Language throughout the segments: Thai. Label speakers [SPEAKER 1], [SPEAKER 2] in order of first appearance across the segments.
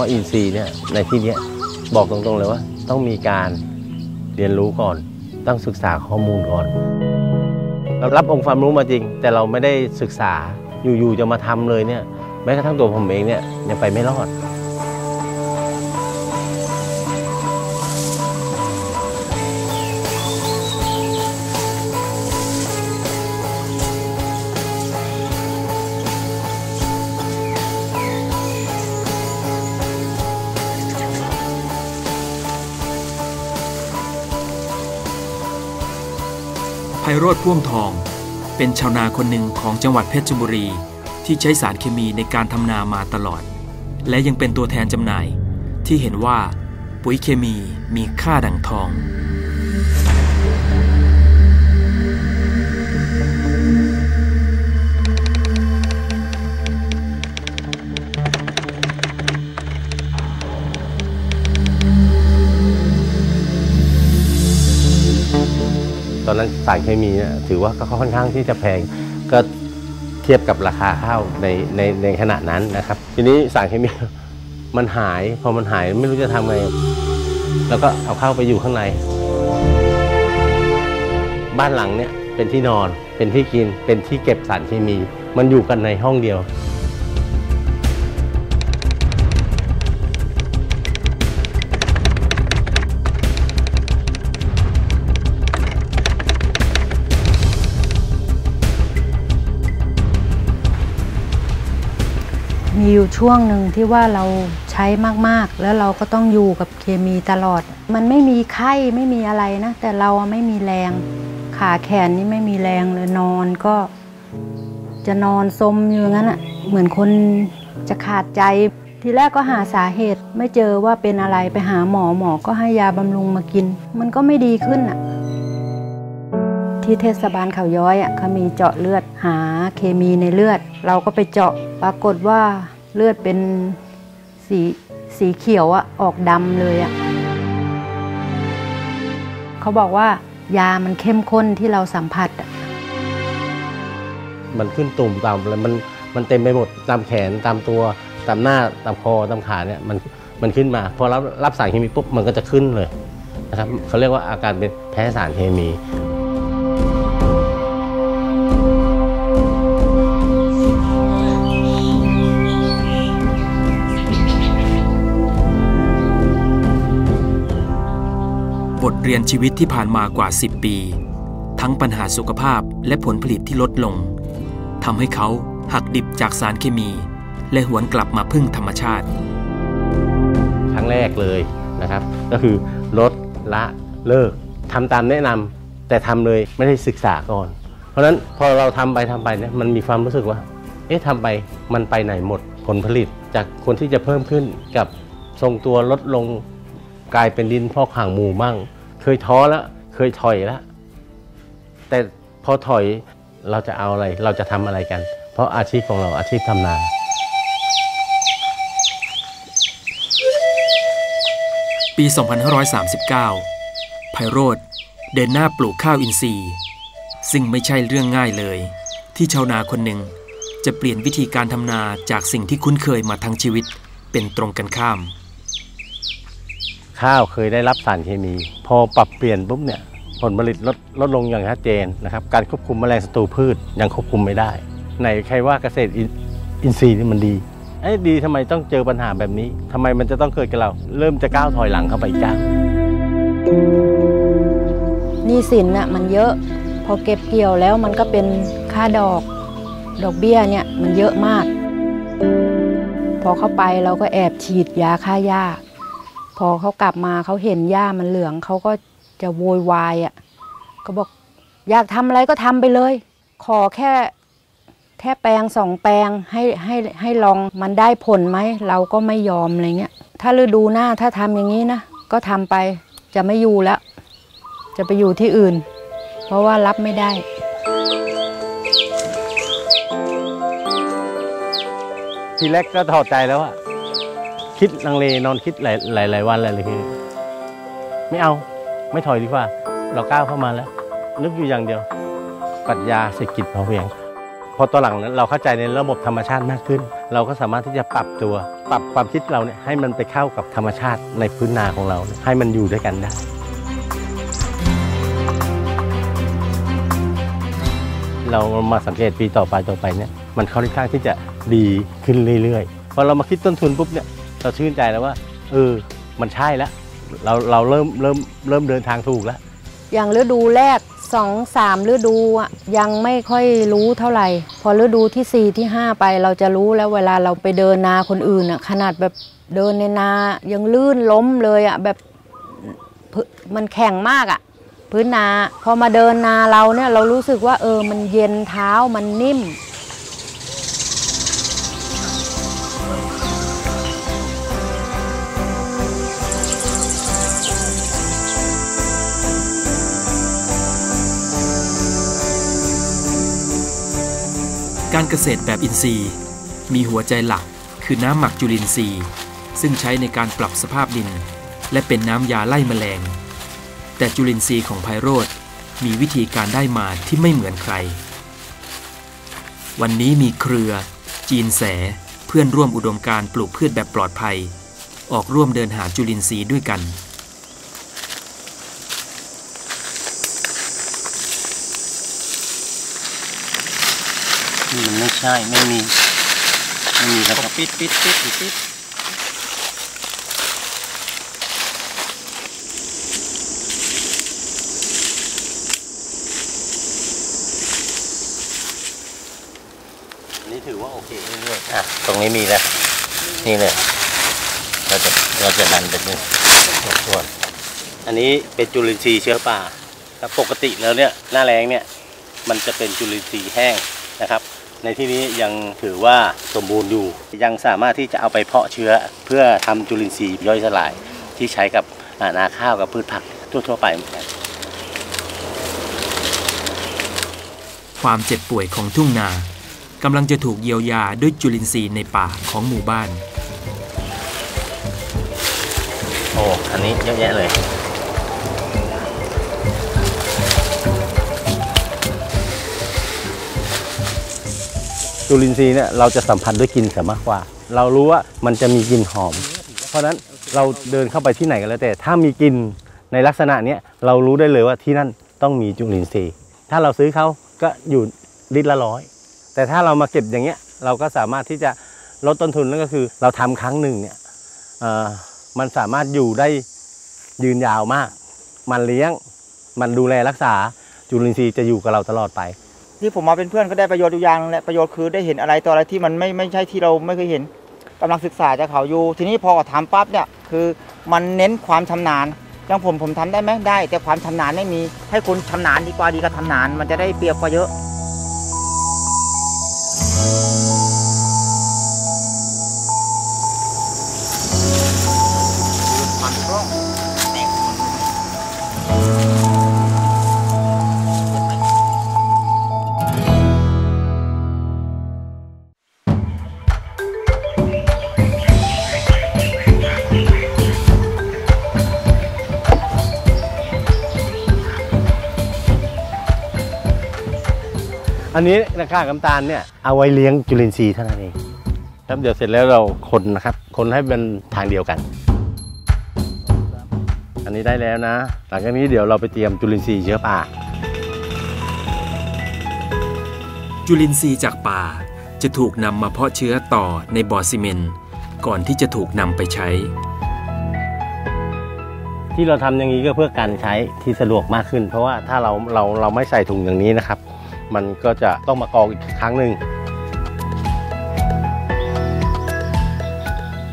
[SPEAKER 1] ว่า
[SPEAKER 2] อินทรีย์เนี่ยในที่นี้บอกตรงๆเลยว่า ต้องมีการเรียนรู้ก่อน ต้องศึกษาข้อมูลก่อน เรารับองค์ความรู้มาจริง แต่เราไม่ได้ศึกษาอยู่ๆจะมาทำเลยเนี่ยแม้กระทั่งตัวผมเองเนี่ยยังไปไม่รอด
[SPEAKER 3] โรธพ่วงทอง เป็นชาวนาคนหนึ่งของจังหวัดเพชรบุรี ที่ใช้สารเคมีในการทำนามาตลอด และยังเป็นตัวแทนจำหน่าย ที่เห็นว่าปุ๋ยเคมีมีค่าดั่งทอง
[SPEAKER 2] นั้นสารเคมีถือว่าก็ค่อนข้างที่จะแพงก็เทียบกับราคาข้าวในในในขณะนั้นนะครับ ทีนี้สารเคมีมันหายพอมันหายไม่รู้จะทำไงแล้วก็เอาเข้าไปอยู่ข้างใน บ้านหลังเนี่ยเป็นที่นอนเป็นที่กินเป็นที่เก็บสารเคมี มันอยู่กันในห้องเดียว
[SPEAKER 4] อยู่ช่วงหนึ่งที่ว่าเราใช้มากๆ แล้วเราก็ต้องอยู่กับเคมีตลอด มันไม่มีไข้ไม่มีอะไรนะ แต่เราไม่มีแรง ขาแขนนี่ไม่มีแรงเลยนอนก็ จะนอนซมอยู่งั้นอะเหมือนคนจะขาดใจ ทีแรกก็หาสาเหตุไม่เจอว่าเป็นอะไรไปหาหมอหมอก็ให้ยาบำรุงมากิน มันก็ไม่ดีขึ้นอะที่เทศบาลเขาย้อยอะเขามีเจาะเลือดหาเคมีในเลือด เราก็ไปเจาะปรากฏว่า เลือดเป็นสีสีเขียวอะออกดำเลยอะเขาบอกว่ายามันเข้มข้นที่เราสัมผัสอะ
[SPEAKER 2] มันขึ้นตุ่มตามอะไรมันมันเต็มไปหมดตามแขนตามตัวตามหน้าตามคอตามขาเนี่ยมันมันขึ้นมาพอรับรับสารเคมีปุ๊บมันก็จะขึ้นเลยนะครับเขาเรียกว่าอาการเป็นแพ้สารเคมี
[SPEAKER 3] รียนชีวิตที่ผ่านมากว่า 10 ปี ทั้งปัญหาสุขภาพและผลผลิตที่ลดลงทำให้เขาหักดิบจากสารเคมี และหวนกลับมาพึ่งธรรมชาติ
[SPEAKER 2] ครั้งแรกเลยนะครับ ก็คือลดละเลิกทำตามแนะนำแต่ทำเลยไม่ได้ศึกษาก่อน เพราะนั้นพอเราทำไปทำไปเนี่ยมันมีความรู้สึกว่า เอ๊ะทำไปมันไปไหนหมดผลผลิต จากคนที่จะเพิ่มขึ้นกับทรงตัวลดลงกลายเป็นดินพอกห่างหมู่มั่ง เคยท้อแล้วเคยถอยแล้วแต่พอถอยเราจะเอาอะไร เราจะทำอะไรกัน เพราะอาชีพของเราอาชีพทำนา
[SPEAKER 3] ปี 2539 ไพโรธเดินหน้าปลูกข้าวอินทรีย์ ซึ่งไม่ใช่เรื่องง่ายเลย ที่ชาวนาคนหนึ่งจะเปลี่ยนวิธีการทำนาจากสิ่งที่คุ้นเคยมาทั้งชีวิตเป็นตรงกันข้าม
[SPEAKER 2] ข้าวเคยได้รับสารเคมี พอปรับเปลี่ยนปุ๊บเนี่ยผลผลิตลดลดลงอย่างชัดเจนนะครับ การควบคุมแมลงศัตรูพืชยังควบคุมไม่ได้ไหนใครว่าเกษตรอินทรีย์นี่มันดีไอ้ดีทำไมต้องเจอปัญหาแบบนี้ทำไมมันจะต้องเกิดกับเรา เริ่มจะก้าวถอยหลังเข้าไปอีกก้าว
[SPEAKER 4] นี้สินน่ะมันเยอะ พอเก็บเกี่ยวแล้วมันก็เป็นค่าดอก ดอกเบี้ยเนี่ยมันเยอะมาก พอเข้าไปเราก็แอบฉีดยาฆ่าหญ้า พอเขากลับมาเขาเห็นหญ้ามันเหลืองเขาก็จะโวยวายอะก็บอกอยากทำอะไรก็ทำไปเลย ขอแค่แค่แปลงสองแปลงให้ให้ให้ลองมันได้ผลไหมเราก็ไม่ยอมอะไรเงี้ยถ้าฤดูหน้าถ้าทำอย่างนี้นะก็ทำไปจะไม่อยู่แล้ว จะไปอยู่ที่อื่น เพราะว่ารับไม่ได้
[SPEAKER 2] ทีแรกก็ถอดใจแล้วอะ คิดลังเล นอนคิดหลายหลายหลายวันเลยคือไม่เอาไม่ถอยดีกว่า เราก้าวเข้ามาแล้ว นึกอยู่อย่างเดียว ปรัชญาเศรษฐกิจพอเพียง พอตอนหลังเราเข้าใจในระบบธรรมชาติมากขึ้น เราก็สามารถที่จะปรับตัว ปรับความคิดเราเนี่ยให้มันไปเข้ากับธรรมชาติในพื้นนาของเรา ให้มันอยู่ด้วยกันได้เรามาสังเกตปีต่อไปต่อไปเนี่ยมันค่อนข้างที่จะดีขึ้นเรื่อยๆพอเรามาคิดต้นทุนปุ๊บเนี่ย เราชื่นใจแล้วว่าเออมันใช่แล้วเราเราเริ่มเริ่มเริ่มเดินทางถูกแล้ว
[SPEAKER 4] อย่างฤดูแรกสองสามฤดูอะยังไม่ค่อยรู้เท่าไหร่ พอฤดูที่สี่ที่ห้าไปเราจะรู้แล้วเวลาเราไปเดินนาคนอื่นอะขนาดแบบเดินในนายังลื่นล้มเลยอะแบบมันแข็งมากอะพื้นนา พอมาเดินนาเราเนี่ยเรารู้สึกว่าเออมันเย็นเท้ามันนิ่ม
[SPEAKER 3] การเกษตรแบบอินทรีย์ มีหัวใจหลักคือน้ำหมักจุลินทรีย์ ซึ่งใช้ในการปรับสภาพดิน และเป็นน้ำยาไล่แมลง แต่จุลินทรีย์ของไพโรธมีวิธีการได้มาที่ไม่เหมือนใคร วันนี้มีเครือ จีนแส เพื่อนร่วมอุดมการปลูกพืชแบบปลอดภัย ออกร่วมเดินหาจุลินทรีย์ด้วยกัน
[SPEAKER 2] มันไม่ ใช่ไม่มี ไม่มีครับปิดปิดปิดปิดนี่ถือว่าโอเคเรื่อยๆอะตรงนี้มีแล้ว นี่เลยเราจะเราจะดันเป็นส่วนอันนี้เป็นจุลินทรีย์เชื้อป่าถ้าปกติแล้วเนี่ยหน้าแรงเนี่ยมันจะเป็นจุลินทรีย์แห้งนะครับ ในที่นี้ยังถือว่าสมบูรณ์อยู่ ยังสามารถที่จะเอาไปเพาะเชื้อเพื่อทำจุลินทรีย์ย่อยสลายที่ใช้กับอ่านาข้าวกับพืชผักทั่วๆไปเหมือนกัน
[SPEAKER 3] ความเจ็บป่วยของทุ่งนากำลังจะถูกเยียวยาด้วยจุลินทรีย์ในป่าของหมู่บ้าน
[SPEAKER 2] โอ้ อันนี้เยอะแยะเลย จุลินทรีย์เนี่ยเราจะสัมผัสด้วยกลิ่นเสียมากกว่า เรารู้ว่ามันจะมีกลิ่นหอม เพราะฉะนั้นเราเดินเข้าไปที่ไหนก็แล้วแต่ ถ้ามีกลิ่นในลักษณะเนี้ยเรารู้ได้เลยว่าที่นั่นต้องมีจุลินทรีย์ ถ้าเราซื้อเขาก็อยู่ลิตรละร้อย แต่ถ้าเรามาเก็บอย่างเงี้ยเราก็สามารถที่จะลดต้นทุนนั่นก็คือ เราทำครั้งหนึ่งเนี่ยมันสามารถอยู่ได้ยืนยาวมาก มันเลี้ยง มันดูแลรักษาจุลินทรีย์จะอยู่กับเราตลอดไป
[SPEAKER 5] ที่ผมมาเป็นเพื่อนก็ได้ประโยชน์อยู่อย่างนึงแหละประโยชน์คือได้เห็นอะไรต่ออะไรที่มันไม่ไม่ใช่ที่เราไม่เคยเห็นกำลังศึกษาจากเขาอยู่ ทีนี้พอถามปั๊บเนี่ยคือมันเน้นความชำนาญอย่างผมผมทำได้ไหมได้ แต่ความชำนาญไม่มีให้คนชำนาญดีกว่าดีกว่าชำนาญมันจะได้เปรียบกว่าเยอะ
[SPEAKER 2] อันนี้ราคากน้ำตาลเนี่ยเอาไว้เลี้ยงจุลินทรีย์เท่านั้นเองครับเดี๋ยวเสร็จแล้วเราคนนะครับ คนให้เป็นทางเดียวกัน อันนี้ได้แล้วนะ หลังจากนี้เดี๋ยวเราไปเตรียมจุลินทรีย์เชื้อป่า
[SPEAKER 3] จุลินทรีย์จากป่าจะถูกนำมาเพาะเชื้อต่อในบ่อซีเมนต์ก่อนที่จะถูกนำไปใช้
[SPEAKER 2] ที่เราทำอย่างนี้ก็เพื่อการใช้ที่สะดวกมากขึ้น เพราะว่าถ้าเราเราเราไม่ใส่ถุงอย่างนี้นะครับ มันก็จะต้องมากรองอีกครั้งหนึ่ง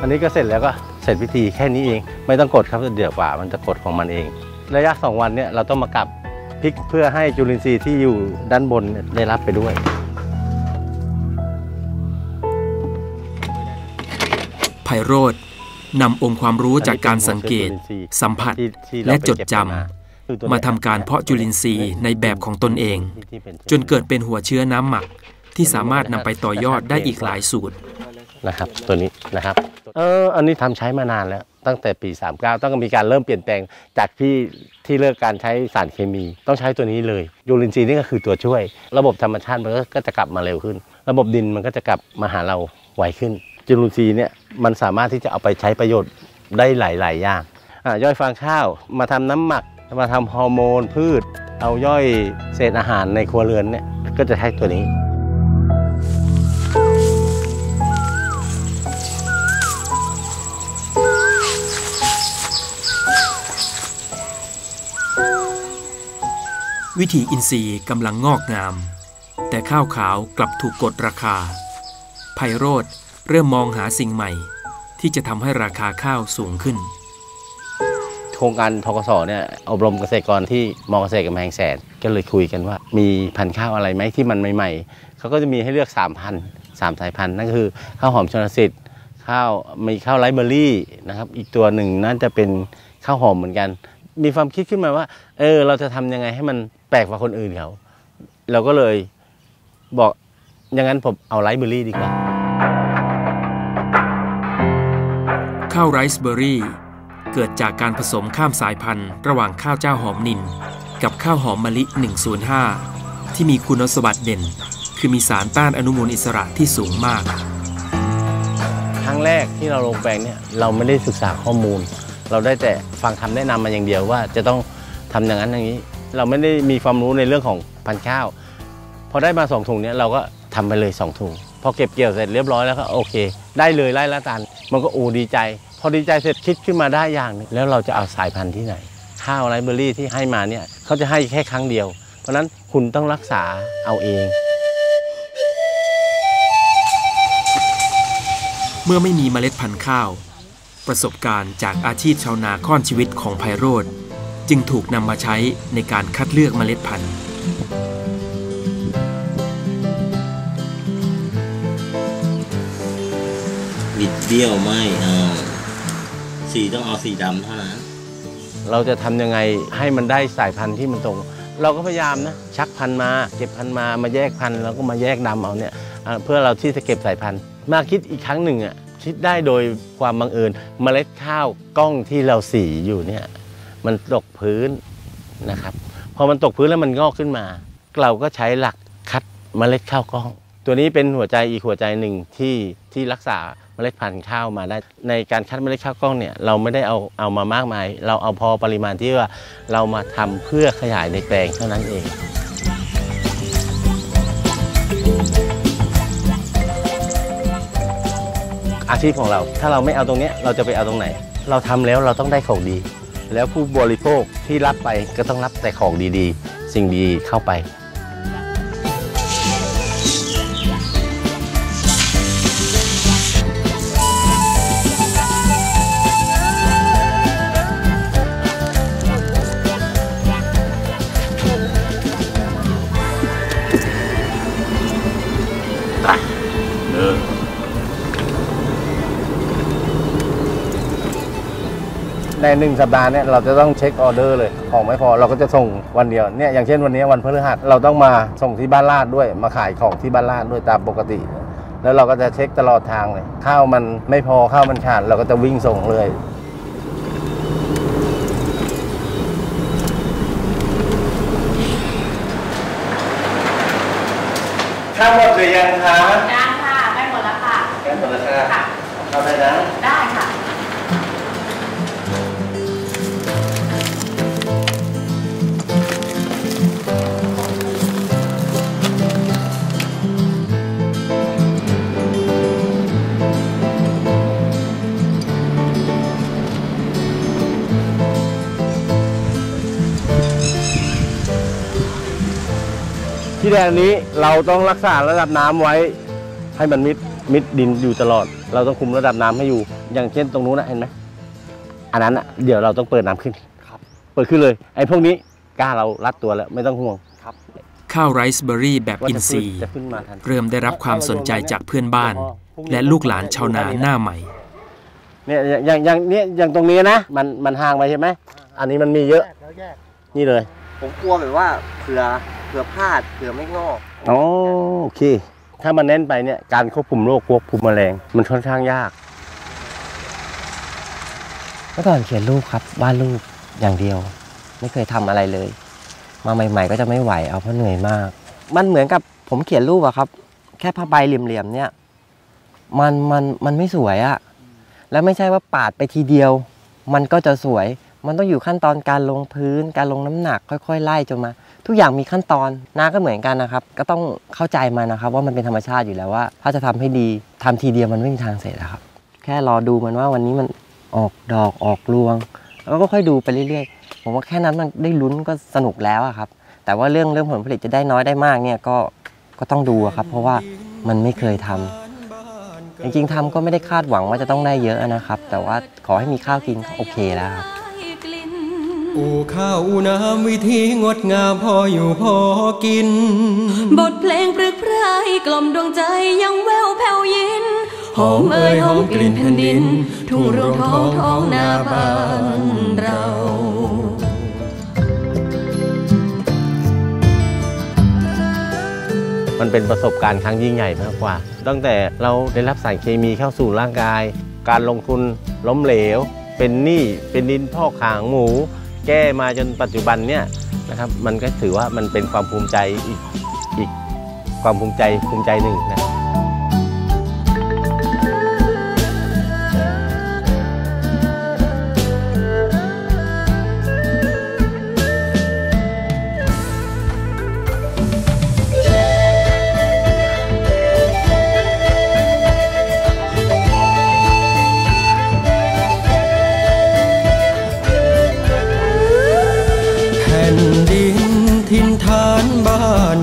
[SPEAKER 2] อันนี้ก็เสร็จแล้วก็เสร็จพิธีแค่นี้เอง ไม่ต้องกดครับเดี๋ยวกว่ามันจะกดของมันเอง ระยะ 2 วันเนี่ยเราต้องมากับพลิกเพื่อให้จุลินทรีย์ที่อยู่ด้านบนได้รับไปด้วย
[SPEAKER 3] ไพโรธนำองค์ความรู้จากการสังเกต สัมผัสและจดจำ มาทำการเพาะจุลินทรีย์ในแบบของตนเอง จนเกิดเป็นหัวเชื้อน้ำหมัก ที่สามารถนำไปต่อยอดได้อีกหลายสูตร
[SPEAKER 2] นะครับ ตัวนี้นะครับเอออันนี้ทำใช้มานานแล้วตั้งแต่ปี 39 ต้องมีการเริ่มเปลี่ยนแปลงจากที่ที่เลิกการใช้สารเคมี ต้องใช้ตัวนี้เลยยูรินทรีนี่ก็คือตัวช่วย ระบบธรรมชาติมันก็จะกลับมาเร็วขึ้น ระบบดินมันก็จะกลับมาหาเราไวขึ้นยูรินทรีเนี่ยมันสามารถที่จะเอาไปใช้ประโยชน์ได้หลาย ๆ อย่างอะย่อยฟางข้าวมาทำน้ำหมัก มาทำฮอร์โมนพืช เอาย่อยเศษอาหารในครัวเรือนเนี่ยก็จะใช้ตัวนี้
[SPEAKER 3] วิถีอินทรีย์กำลังงอกงาม แต่ข้าวขาวกลับถูกกดราคาไพโรธเริ่มมองหาสิ่งใหม่ ที่จะทำให้ราคาข้าวสูงขึ้น
[SPEAKER 2] ครงการทกศเนี่ยอบรมเกษตรกรที่มอเกษตรกำแพงแสนก็เลยคุยกันว่า มีพันธุ์ข้าวอะไรไหมที่มันใหม่ๆเขาก็จะมีให้เลือก3พันสามสายพันธุ์นั่นคือข้าวหอมชนสิทธิ์ข้าวมีข้าวไรซ์เบอร์รี่นะครับอีกตัวหนึ่งน่าจะเป็นข้าวหอมเหมือนกัน มีความคิดขึ้นมาว่า เออ เราจะทำยังไงให้มันแปลกกว่าคนอื่นเขาเราก็เลยบอกอย่างนั้นผมเอาไรซ์เบอร์รี่ดีกว่า
[SPEAKER 3] ข้าวไรซ์เบอร์รี่ เกิดจากการผสมข้ามสายพันธุ์ ระหว่างข้าวเจ้าหอมนิน กับข้าวหอมมะลิ 105 ที่มีคุณสมบัติเด่น คือมีสารต้านอนุมูลอิสระที่สูงมาก
[SPEAKER 2] ครั้งแรกที่เราลงแปลงเนี่ยเราไม่ได้ศึกษาข้อมูล เราได้แต่ฟังคำแนะนำมาอย่างเดียวว่าจะต้องทำอย่างนั้นอย่างนี้ เราไม่ได้มีความรู้ในเรื่องของพันธุ์ข้าวพอได้มาสองถุงเนี่ยเราก็ทำไปเลยสองถุงพอเก็บเกี่ยวเสร็จเรียบร้อยแล้วก็โอเค ได้เลยไล่ละตัน มันก็อ้ดีใจ พอดีใจเสร็จคิดขึ้นมาได้อย่างหนึงแล้วเราจะเอาสายพันธุ์ที่ไหน ข้าวไรซ์เบอร์รี่ที่ให้มาเนี่ยเขาจะให้แค่ครั้งเดียว เพราะฉะนั้นคุณต้องรักษาเอาเอง
[SPEAKER 3] เมื่อไม่มีเมล็ดพันธุ์ข้าว ประสบการณ์จากอาชีพชาวนาค่อนชีวิตของไพโรธจึงถูกนำมาใช้ในการคัดเลือกเมล็ดพันธุ์
[SPEAKER 6] บิดเบี้ยวไม่เอา สีต้องเอาสีดำเท่านั้น
[SPEAKER 2] เราจะทำยังไงให้มันได้สายพันธุ์ที่มันตรง เราก็พยายามนะ ชักพันธุ์มาเก็บพันธุ์มามาแยกพันธุ์แล้วก็มาแยกดำเอาเนี่ยเพื่อเราที่จะเก็บสายพันธุ์ มาคิดอีกครั้งหนึ่งอะคิดได้โดยความบังเอิญเมล็ดข้าวกล้องที่เราสีอยู่เนี่ยมันตกพื้นนะครับพอมันตกพื้นแล้วมันงอกขึ้นมา เราก็ใช้หลักคัดเมล็ดข้าวกล้อง ตัวนี้เป็นหัวใจอีกหัวใจหนึ่งที่ที่รักษา ล็ดพันธุ์ข้าวมาได้ ในการคัดเมล็ดข้าวกล้องเนี่ยเราไม่ได้เอาเอามามากมาย เราเอาพอปริมาณที่ว่าเรามาทำเพื่อขยายในแปลงเท่านั้นเองอาชีพของเรา ถ้าเราไม่เอาตรงนี้เราจะไปเอาตรงไหน เราทำแล้วเราต้องได้ของดี แล้วผู้บริโภคที่รับไปก็ต้องรับแต่ของดีๆ สิ่งดีเข้าไป ในหนึ่งสัปดาห์เนี่ยเราจะต้องเช็คออเดอร์เลยของไม่พอเราก็จะส่งวันเดียวเนี่ยอย่างเช่นวันนี้วันพฤหัสเราต้องมาส่งที่บ้านลาดด้วย มาขายของที่บ้านลาดด้วยตามปกติ แล้วเราก็จะเช็คตลอดทางเลยข้าวมันไม่พอข้าวมันขาดเราก็จะวิ่งส่งเลยข้าวหมดหรือยังคะ ที่แดงนี้เราต้องรักษาระดับน้ำไว้ให้มันมิดมิดดินอยู่ตลอด เราต้องคุมระดับน้ำให้อยู่ อย่างเช่นตรงนู้นนะเห็นไหมอันนั้นอะเดี๋ยวเราต้องเปิดน้ำขึ้นเปิดขึ้นเลย ไอ้พวกนี้กล้าเรารัดตัวแล้วไม่ต้องห่วง
[SPEAKER 3] ข้าวไรซ์เบอร์รี่แบบ
[SPEAKER 2] ว่า
[SPEAKER 3] อิน
[SPEAKER 2] จะ
[SPEAKER 3] ท
[SPEAKER 2] ขึ้
[SPEAKER 3] รี
[SPEAKER 2] น
[SPEAKER 3] ย์
[SPEAKER 2] จะขึ้นมาทัน
[SPEAKER 3] เริ่มได้รับความสนใจจากเพื่อนบ้าน และลูกหลานชาวนาหน้าใหม่
[SPEAKER 2] เนี่ยอย่างอย่างเนี่ยอย่างตรงนี้นะมันมันห่างไปใช่ไหมอันนี้มันมีเยอะ นี่เลย
[SPEAKER 7] ผมกลัวแบบว่าเผื่อเผื่อพลาดเผื่อไม่งอก
[SPEAKER 2] อ๋อโอเค ถ้ามันแน่นไปเนี่ยการควบคุมโรคควบคุมแมลงมันค่อนข้างยาก
[SPEAKER 7] เมื่อก่อนเขียนรูปครับวาดรูปอย่างเดียว ไม่เคยทำอะไรเลย มาใหม่ ๆ ก็จะไม่ไหวเอาเพราะเหนื่อยมาก มันเหมือนกับผมเขียนรูปอะครับ แค่ผ้าใบเหลี่ยมๆเนี่ย มันมันมันไม่สวยอะแล้วไม่ใช่ว่าปาดไปทีเดียว มันก็จะสวย มันต้องอยู่ขั้นตอนการลงพื้น การลงน้ำหนัก ค่อยๆ ไล่จนมา ทุกอย่างมีขั้นตอนนาก็เหมือนกันนะครับ ก็ต้องเข้าใจมันนะครับว่ามันเป็นธรรมชาติอยู่แล้วว่า ถ้าจะทำให้ดีทำทีเดียวมันไม่มีทางเสร็จอะครับ แค่รอดูมันว่าวันนี้มันออกดอกออกรวง แล้วก็ค่อยดูไปเรื่อยๆ ผมว่าแค่นั้นมันได้ลุ้นก็สนุกแล้วครับ แต่ว่าเรื่องเรื่องผลผลิตจะได้น้อยได้มากเนี่ยก็ก็ต้องดูครับ เพราะว่ามันไม่เคยทำจริงๆทำก็ไม่ได้คาดหวังว่าจะต้องได้เยอะนะครับ แต่ว่าขอให้มีข้าวกินก็โอเคแล้วครับ
[SPEAKER 8] อ้ข้าวน้ำวิธีงดงามพออยู่พอกิน
[SPEAKER 1] บทเพลงปรึกไพรกล่อมดวงใจยังแววแผ่วยินหอมเอ่ยหอมกลิ่นแผ่นดิน ทุ่งรวงทองท้องนาบ้านเรา
[SPEAKER 2] มันเป็นประสบการณ์ครั้งยิ่งใหญ่มากกว่า ตั้งแต่เราได้รับสารเคมีเข้าสู่ร่างกาย การลงทุนล้มเหลว เป็นหนี้ เป็นดินพอกหางหมู แก้มาจนปัจจุบันเนี่ยนะครับมันก็ถือว่ามันเป็นความภูมิใจอีกอีกความภูมิใจภูมิใจหนึ่งนะา
[SPEAKER 8] น